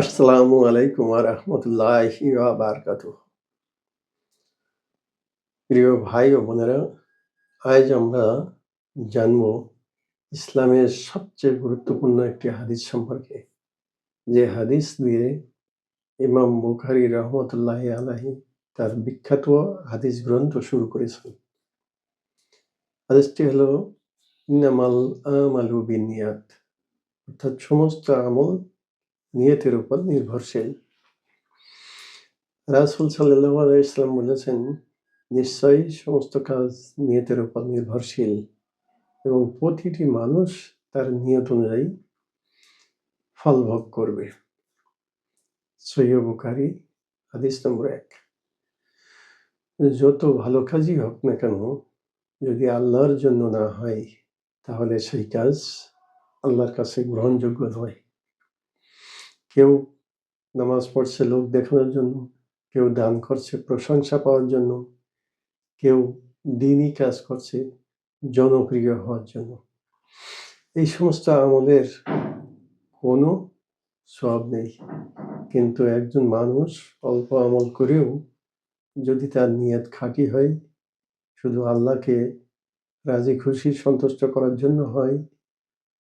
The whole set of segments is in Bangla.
আসসালামু আলাইকুম রহমতুল্লাহি বারকাত প্রিয় ভাই ও বোনেরা, আজ আমরা জানব ইসলামের সবচেয়ে গুরুত্বপূর্ণ একটি হাদিস সম্পর্কে। যে হাদিস দিয়ে ইমাম বুখারি রহমতুল্লাহ আলাহি তার বিখ্যাত হাদিস গ্রন্থ শুরু করেছেন। হাদিসটি হলো ইনামাল আমালু বিনিয়াত, অর্থাৎ সমস্ত আমল নিয়তের উপর নির্ভরশীল। রাসুল সাল্লাহ ইসলাম বলেছেন, নিশ্চয়ই সমস্ত কাজ নিয়তের উপর নির্ভরশীল এবং প্রতিটি মানুষ তার নিয়ত অনুযায়ী ফল ভোগ করবে। সৈয় বুখারি, হাদিস নম্বর এক। যত ভালো কাজই হোক না কেন, যদি আল্লাহর জন্য না হয়, তাহলে সেই কাজ আল্লাহর কাছে গ্রহণযোগ্য নয়। কেউ নামাজ পড়ছে লোক দেখানোর জন্য, কেউ দান করছে, প্রশংসা পাওয়ার জন্য, কেউ দিনই কাজ করছে জনপ্রিয় হওয়ার জন্য। এই সমস্ত আমলের কোনো সব নেই। কিন্তু একজন মানুষ অল্প আমল করেও যদি তার নিয়ত খাঁটি হয়, শুধু আল্লাহকে রাজি খুশি সন্তুষ্ট করার জন্য হয়,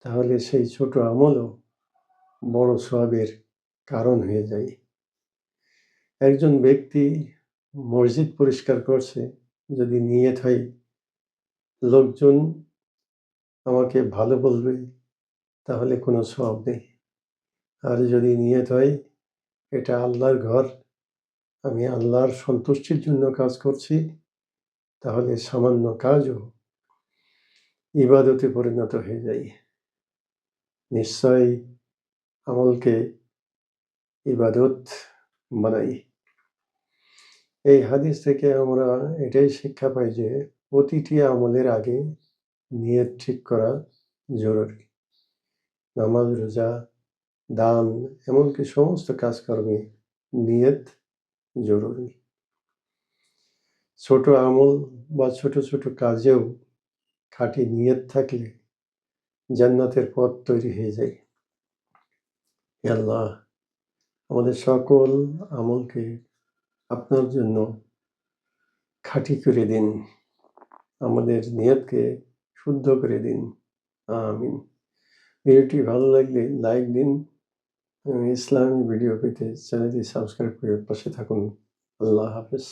তাহলে সেই ছোট আমলও বড় সবের কারণ হয়ে যায়। একজন ব্যক্তি মসজিদ পরিষ্কার করছে, যদি নিয়ত হয়, লোকজন আমাকে ভালো বলবে, তাহলে কোনো সব নেই। আর যদি নিয়ত হয়, এটা আল্লাহর ঘর, আমি আল্লাহর সন্তুষ্টির জন্য কাজ করছি, তাহলে সামান্য কাজও ইবাদতে পরিণত হয়ে যায়। নিশ্চয় আমলকে ইবাদত বানাই। এই হাদিস থেকে আমরা এটাই শিক্ষা পাই যে প্রতিটি আমলের আগে নিয়ত ঠিক করা জরুরি। নামাজ, রোজা, দান এমনকি সমস্ত কাজকর্মে নিয়ত জরুরি। ছোট আমল বা ছোট ছোট কাজেও খাঁটি নিয়ত থাকলে জান্নাতের পথ তৈরি হয়ে যায়। আল্লাহ, আমাদের সকল আমলকে আপনার জন্য খাঁটি করে দিন। আমাদের নিয়তকে শুদ্ধ করে দিন। আমিন। ভিডিওটি ভালো লাগলে লাইক দিন। ইসলামী ভিডিও পেতে চ্যানেলটি সাবস্ক্রাইব করে পাশে থাকুন। আল্লাহ হাফেজ।